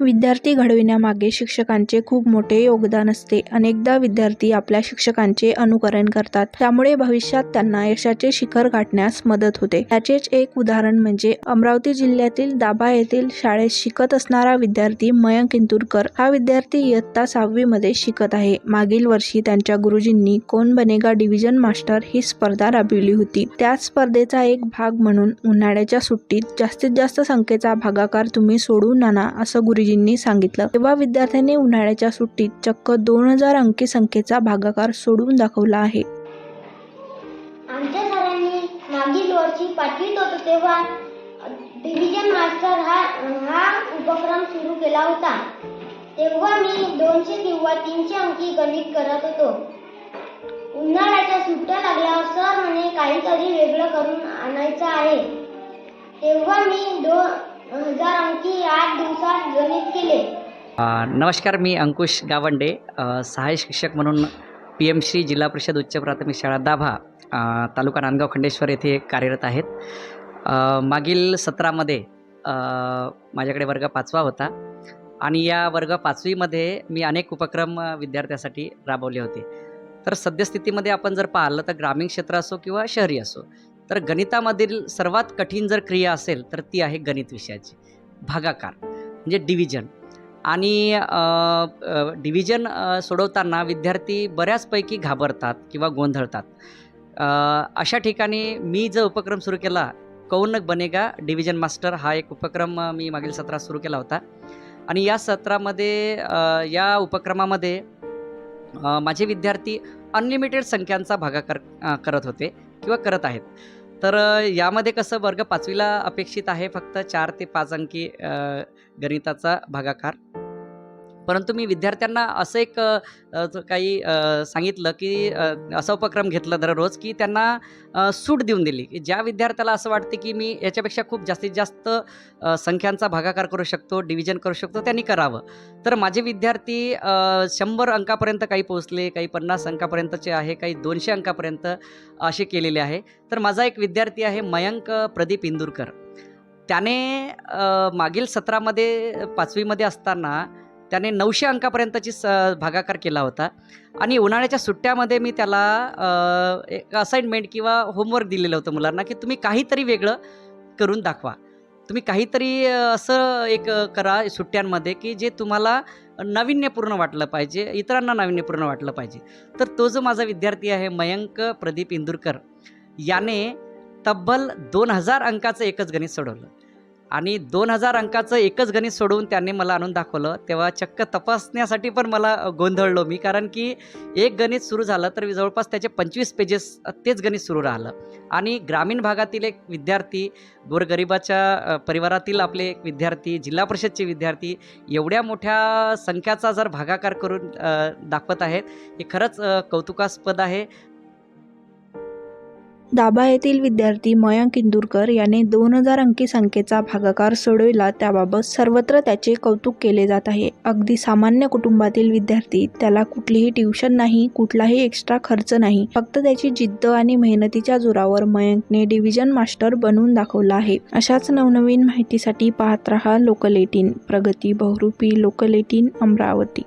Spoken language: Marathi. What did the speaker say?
विद्यार्थी घडविण्यामागे शिक्षकांचे खूप मोठे योगदान असते. अनेकदा विद्यार्थी आपल्या शिक्षकांचे अनुकरण करतात. त्यामुळे भविष्यात त्यांना यशाचे शिखर गाठण्यास मदत होते. याचेच एक उदाहरण म्हणजे अमरावती जिल्ह्यातील दाभा येथील शाळेत शिकत असणारा विद्यार्थी मयंक इंदुरकर हा विद्यार्थी इयत्ता सहावी मध्ये शिकत आहे. मागील वर्षी त्यांच्या गुरुजींनी कोण बनेगा डिव्हिजन मास्टर ही स्पर्धा राबविली होती. त्याच स्पर्धेचा एक भाग म्हणून उन्हाळ्याच्या सुट्टीत जास्तीत जास्त संख्येचा भागाकार तुम्ही सोडून आणा असं गुरुजी गुरुजींनी सांगितलं. तेव्हा विद्यार्थ्यांनी उन्हाळ्याच्या सुट्टीत चक्क दोन हजार अंकी संख्येचा भागाकार सोडवून दाखवला आहे. आमच्या सरांनी मागील वर्षी पाठवित होतो तेव्हा डिव्हिजन मास्टर हा हा उपक्रम सुरू केला होता. तेव्हा मी दोनशे किंवा तीनशे अंकी गणित करत होतो. उन्हाळ्याच्या सुट्ट्या लागल्यावर सर म्हणे काहीतरी वेगळं करून आणायचं आहे. तेव्हा मी दोन हजार अंकी आठ दिवसात गणित केले. नमस्कार मी अंकुश गावंडे सहाय्य शिक्षक म्हणून पी एम श्री जिल्हा परिषद उच्च प्राथमिक शाळा दाभा तालुका नांदगाव खंडेश्वर येथे कार्यरत आहेत. मागील सत्रामध्ये माझ्याकडे वर्ग पाचवा होता आणि या वर्ग पाचवीमध्ये मी अनेक उपक्रम विद्यार्थ्यासाठी राबवले होते. तर सद्यस्थितीमध्ये आपण जर पाहिलं तर ग्रामीण क्षेत्र असो किंवा शहरी असो तर गणितामधील सर्वात कठीण जर क्रिया असेल तर ती आहे गणित विषयाची. भागाकार म्हणजे डिव्हिजन आणि डिव्हिजन सोडवताना विद्यार्थी बऱ्याचपैकी घाबरतात किंवा गोंधळतात. अशा ठिकाणी मी जो उपक्रम सुरू केला कौनक बनेगा डिव्हिजन मास्टर हा एक उपक्रम मी मागील सत्रात सुरू केला होता. आणि या सत्रामध्ये या उपक्रमामध्ये माझे विद्यार्थी अनलिमिटेड संख्यांचा भागाकार करत होते किंवा करत आहेत. तर यामध्ये कसं वर्ग पाचवीला अपेक्षित आहे? फक्त चार ते पाच अंकी गणिताचा भागाकार. परंतु मी विद्यार्थ्यांना असं एक काही सांगितलं की असा उपक्रम घेतला दररोज की त्यांना सूट देऊन दिली. की ज्या विद्यार्थ्याला असं वाटते की मी याच्यापेक्षा खूप जास्तीत जास्त संख्यांचा भागाकार करू शकतो डिव्हिजन करू शकतो त्यांनी करावं. तर माझे विद्यार्थी शंभर अंकापर्यंत काही पोहोचले काही पन्नास अंकापर्यंतचे आहे काही दोनशे अंकापर्यंत असे केलेले आहे. तर माझा एक विद्यार्थी आहे मयंक प्रदीप इंदूरकर. त्याने मागील सत्रामध्ये पाचवीमध्ये असताना त्याने नऊशे अंकापर्यंतची स भागाकार केला होता. आणि उन्हाळ्याच्या सुट्ट्यामध्ये मी त्याला एक असाइनमेंट किंवा होमवर्क दिलेलं होतं मुलांना की तुम्ही काहीतरी वेगळं करून दाखवा. तुम्ही काहीतरी असं एक करा सुट्ट्यांमध्ये की जे तुम्हाला नाविन्यपूर्ण वाटलं पाहिजे इतरांना नाविन्यपूर्ण वाटलं पाहिजे. तर तो जो माझा विद्यार्थी आहे मयंक प्रदीप इंदुरकर याने तब्बल दोन हजार अंकाचं एकच गणित सोडवलं. आणि दोन हजार अंकाचं एकच गणित सोडवून त्यांनी मला आणून दाखवलं तेव्हा चक्क तपासण्यासाठी पण मला गोंधळलो मी. कारण की एक गणित सुरू झालं तर जवळपास त्याचे पंचवीस पेजेस तेच गणित सुरू राहिलं. आणि ग्रामीण भागातील एक विद्यार्थी गोरगरिबाच्या परिवारातील आपले एक विद्यार्थी जिल्हा परिषदचे विद्यार्थी एवढ्या मोठ्या संख्याचा जर भागाकार करून दाखवत आहेत हे खरंच कौतुकास्पद आहे. दाभा येथील विद्यार्थी मयंक इंदुरकर याने दोन हजार अंकी संख्येचा भागाकार सोडविला. त्याबाबत सर्वत्र त्याचे कौतुक केले जात आहे. अगदी सामान्य कुटुंबातील विद्यार्थी त्याला कुठलीही ट्युशन नाही कुठलाही एक्स्ट्रा खर्च नाही. फक्त त्याची जिद्द आणि मेहनतीच्या जोरावर मयंकने डिव्हिजन मास्टर बनवून दाखवला आहे. अशाच नवनवीन माहितीसाठी पाहत रहा लोकल एटीन प्रगती बहुरूपी लोकल एटीन अमरावती.